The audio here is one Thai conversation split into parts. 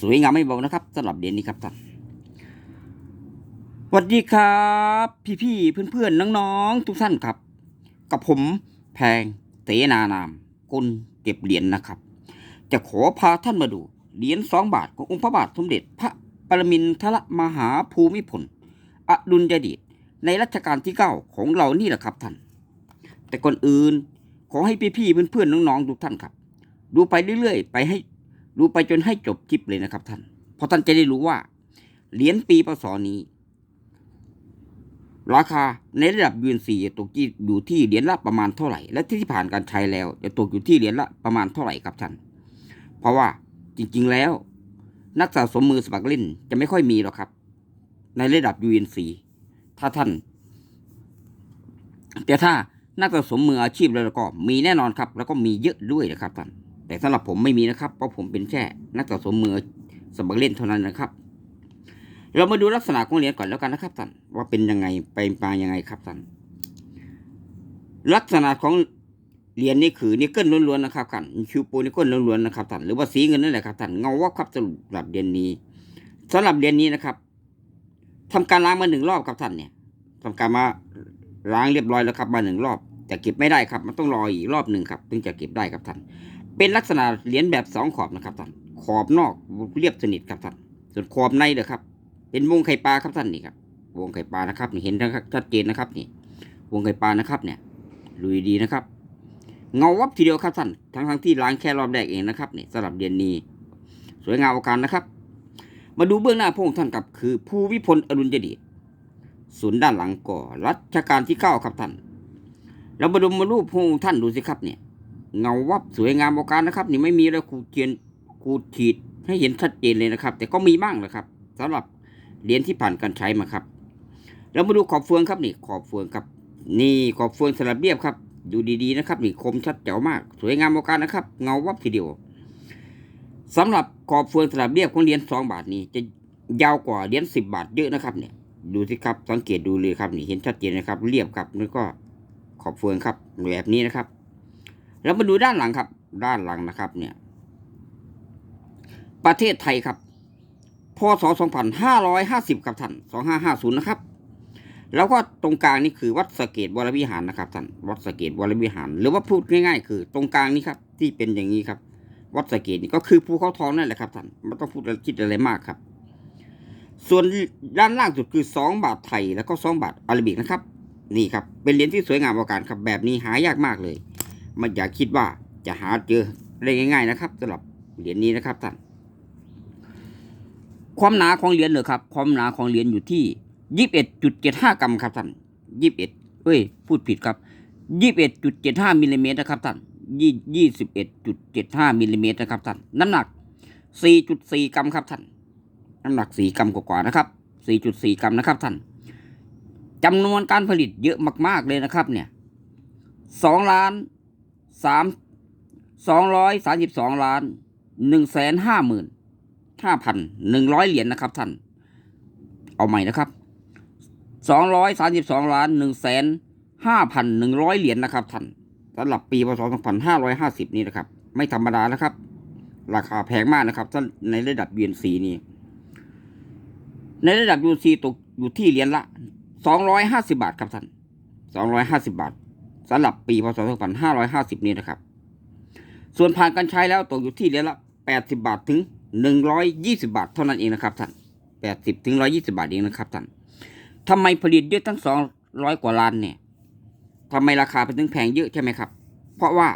สวยงามไม่เบานะครับสำหรับเหรียญนี้ครับท่านสวัสดีครับ พี่ๆเพื่อนๆน้องๆทุกท่านครับ กับผมแพงเสนานามกุลเก็บเหรียญนะครับ จะขอพาท่านมาดูเหรียญสองบาทขององค์พระบาทสมเด็จพระปรมินทรมหาภูมิพลอดุลยเดชในรัชกาลที่เก้าของเรานี่แหละครับท่าน แต่ก่อนอื่นขอให้พี่ๆเพื่อนๆน้องๆทุกท่านครับ ดูไปเรื่อยๆ ไปให้ ดูไปจนให้จบคลิปเลยนะครับท่าน เพราะท่านจะได้รู้ว่า เหรียญปีพศนี้ ราคาในระดับยูนซีตกอยู่ที่เหรียญละประมาณเท่าไหร่ และที่ผ่านการใช้แล้ว จะตกอยู่ที่เหรียญละประมาณเท่าไหร่ครับท่าน เพราะว่าจริง ๆ แล้ว นักสะสมมือสมัครเล่นจะไม่ค่อยมีหรอกครับ ในระดับ UNC ถ้าท่าน แต่ถ้านักสะสมมืออาชีพแล้วก็มีแน่นอนครับ แล้วก็มีเยอะด้วยนะครับท่าน แต่สำหรับผมไม่มีนะครับ เพราะผมเป็นแค่นักสะสมมือสมัครเล่นเท่านั้นนะครับ เรามาดูลักษณะของเหรียญก่อนแล้วกันนะครับท่านว่าเป็นยังไงไปมายังไงครับท่านลักษณะของเหรียญนี่คือนิกเกิลล้วนๆนะครับท่านคิวโปนิกเกิลล้วนๆนะครับท่านหรือว่าสีเงินนั่นแหละครับท่านเงาวับครับสำหรับเหรียญนี้สำหรับเหรียญนี้นะครับทำการล้างมาหนึ่งรอบครับท่านเนี่ยทำการมาล้างเรียบร้อยแล้วครับมาหนึ่งรอบแต่เก็บไม่ได้ครับ มันต้องรออีกรอบหนึ่งครับถึงจะเก็บได้ครับท่าน เป็นลักษณะเหรียญแบบสองขอบนะครับท่านขอบนอกเรียบสนิทครับท่านส่วนขอบในเด้อครับ เป็นวงไข่ปลาครับท่านนี่ครับวงไข่ปลานะครับนี่เห็นชัดเจนนะครับนี่วงไข่ปลานะครับเนี่ยลุยดีนะครับ เงาวับทีเดียวครับท่านทั้งทั้งที่ล้างแค่รอบแรกเองนะครับนี่สำหรับเดือนนี้ สวยงามอาการนะครับ มาดูเบื้องหน้าพระองค์ท่านครับคือภูวิพลอรุณยดชศูนย์ด้านหลังก่อรัชกาลที่เก้าครับท่านเรามาดูมารูปพระองค์ท่านดูสิครับเนี่ย เงาวับสวยงามเอาการนะครับ นี่ไม่มีอะไรขูดเขียนขูดขีดให้เห็นชัดเจนเลยนะครับ แต่ก็มีบ้างนะครับสำหรับเหรียญที่ผ่านการใช้มาครับเรามาดูขอบเฟืองครับนี่ขอบเฟืองครับ นี่ขอบเฟืองสลับเรียบครับ ดูดีๆนะครับ นี่คมชัดแจ๋วมาก สวยงามโอการนะครับ เงาวับทีเดียวสำหรับขอบเฟืองสลับเรียบของเหรียญสองบาทนี้ จะยาวกว่าเหรียญสิบบาทเยอะนะครับเนี่ยดูสิครับสังเกตดูเลยครับนี่เห็นชัดเจนนะครับ เรียบครับแล้วก็ขอบเฟืองครับแบบนี้นะครับ แล้วมาดูด้านหลังครับ ด้านหลังนะครับเนี่ย ประเทศไทยครับ พศ 2550 ครับท่าน 2550 นะครับ แล้วก็ตรงกลางนี่คือวัดสะเกตวรวิหารนะครับท่าน วัดสะเกตวรวิหาร หรือว่าพูดง่ายๆ คือ ตรงกลางนี่ครับ ที่เป็นอย่างนี้ครับ วัดสะเกตนี่ก็คือภูเขาทองนั่นแหละครับท่าน ไม่ต้องพูดอะไรคิดอะไรมากครับ ส่วนด้านล่างสุดคือ 2 บาทไทย แล้วก็ 2 บาทอาราบิกนะครับ นี่ครับ เป็นเหรียญที่สวยงามประการครับ แบบนี้หายากมากเลย ไม่อย่าคิดว่าจะหาเจอได้ง่ายๆนะครับสำหรับเหรียญนี้นะครับท่านความหนาของเหรียญเลยครับ ความหนาของเหรียญอยู่ที่ยี่สิบเอ็ดจุดเจ็ดห้ากรัมครับท่านยี่สิบเอ็ดเอ้ย พูดผิดครับยี่สิบเอ็ดจุดเจ็ดห้ามิลลิเมตรนะครับท่านยี่ยี่สิบเอ็ดจุดเจ็ดห้ามิลลิเมตรนะครับท่านน้ำหนักสี่จุดสี่กรัมครับท่านน้ำหนักสี่กรัมกว่าๆนะครับสี่จุดสี่กรัมนะครับท่านจำนวนการผลิตเยอะมาก ๆเลยนะครับ เนี่ยสองล้าน สามสองร้อยสามสิบสองล้านหนึ่งแสนห้าหมื่นห้าพันหนึ่งร้อยเหรียญนะครับท่าน เอาใหม่นะครับสองร้อยสามสิบสองล้านหนึ่งแสนห้าพันหนึ่งร้อยเหรียญนะครับท่านสำหรับปีพศสองพันห้าร้อยห้าสิบนี้นะครับ ไม่ธรรมดานะครับ ราคาแพงมากนะครับท่านในระดับ UNC นี่ในระดับ UNC ตกอยู่ที่เหรียญละสองร้อยห้าสิบาทครับท่านสองร้อยห้าสิบาท สำหรับปีพศสองพันห้าร้อยห้าสิบนี้นะครับ ส่วนผ่านการใช้แล้วตกอยู่ที่เหรียญละแปดสิบาทถึงหนึ่งร้อยยี่สิบาทเท่านั้นเองนะครับท่านแปดสิบถึงร้อยี่สิบาทเองนะครับท่านทำไมผลิตเยอะทั้งสองร้อยกว่าล้านเนี่ยทำไมราคาเป็นถึงแพงเยอะใช่ไหมครับ เพราะว่า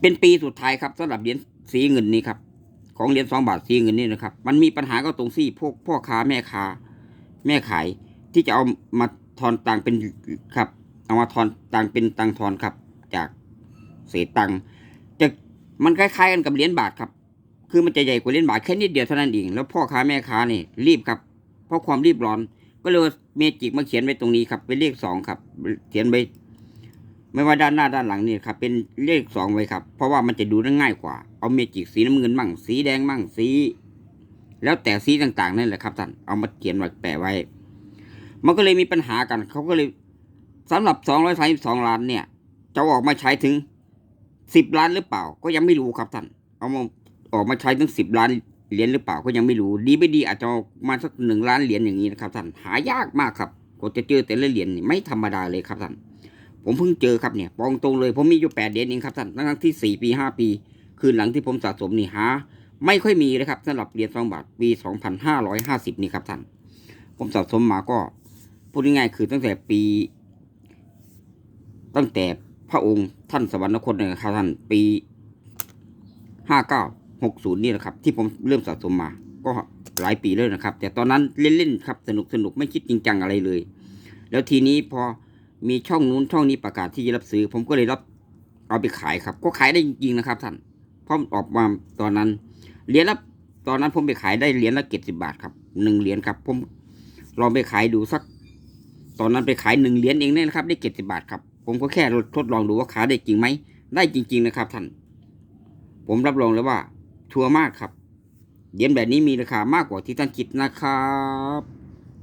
เป็นปีสุดท้ายครับสำหรับเหรียญสีเงินนี้ครับของเหรียญสองบาทสีเงินนี่นะครับ มันมีปัญหาก็ตรงที่พวกพ่อค้าแม่ค้า แม่ขายที่จะเอามาทอนตังเป็นครับ เอามาทอนตังเป็นตังทอนครับ จากเศษตังจะมันคล้ายๆกันกับเหรียญบาทครับ คือมันจะใหญ่กว่าเหรียญบาทแค่นิดเดียวเท่านั้นเองแล้วพ่อค้าแม่ค้านี่รีบครับ เพราะความรีบร้อน ก็เลยเมจิกมาเขียนไว้ตรงนี้ครับ เป็นเลขสองครับ เขียนไว้ไม่ว่าด้านหน้าด้านหลังนี่ครับ เป็นเลขสองไว้ครับ เพราะว่ามันจะดูง่ายกว่า เอาเมจิกสีน้ำเงินมั่งสีแดงมั่งสี แล้วแต่สีต่างๆนั่นแหละครับท่านเอามาเขียนไว้แปะไว้ มันก็เลยมีปัญหากันเขาก็เลย สำหรับสองร้อยสามสิบสองล้านเนี่ย จะออกมาใช้ถึงสิบล้านหรือเปล่า ก็ยังไม่รู้ครับท่าน เอามาออกมาใช้ตั้งสิบล้านเหรียญหรือเปล่าก็ยังไม่รู้ ดีไม่ดีอาจจะออกมาสักหนึ่งล้านเหรียญอย่างนี้นะครับท่าน หายากมากครับกว่าจะเจอแต่ละเหรียญนี่ไม่ธรรมดาเลยครับท่าน ผมเพิ่งเจอครับเนี่ยปองตรงเลย ผมมีอยู่แปดเหรียญเองครับท่านทั้งที่สี่ปีห้าปี คืนหลังที่ผมสะสมนี่หาไม่ค่อยมีเลยครับสำหรับเหรียญสองบาทปีสองพันห้าร้อยห้าสิบนี่ครับท่าน ผมสะสมมาก็พูดง่ายๆคือตั้งแต่ปี ตั้งแต่พระองค์ท่านสวรรคตนะครับท่านปีห้าเก้าหกศูนย์นี่แหละครับ ที่ผมเริ่มสะสมมา ก็หลายปีแล้วนะครับ แต่ตอนนั้นเล่นๆครับสนุกสนุกไม่คิดจริงจังอะไรเลย แล้วทีนี้พอมีช่องนู้นช่องนี้ประกาศที่จะรับซื้อ ผมก็เลยรับเอาไปขายครับ ก็ขายได้จริงๆนะครับท่านเพราะออกมาตอนนั้นเหรียญละตอนนั้นผมไปขายได้เหรียญละเจ็ดสิบาทครับหนึ่งเหรียญครับผมลองไปขายดูสัก ตอนนั้นไปขายหนึ่งเหรียญเองเนี่ยนะครับ ได้เจ็ดสิบาทครับ ผมก็แค่ทดลองดูว่าขายได้จริงไหม ได้จริง ๆ นะครับท่าน ผมรับรองเลยว่า ทัวร์มากครับ เหรียญแบบนี้มีราคามากกว่าที่ท่านคิดนะครับ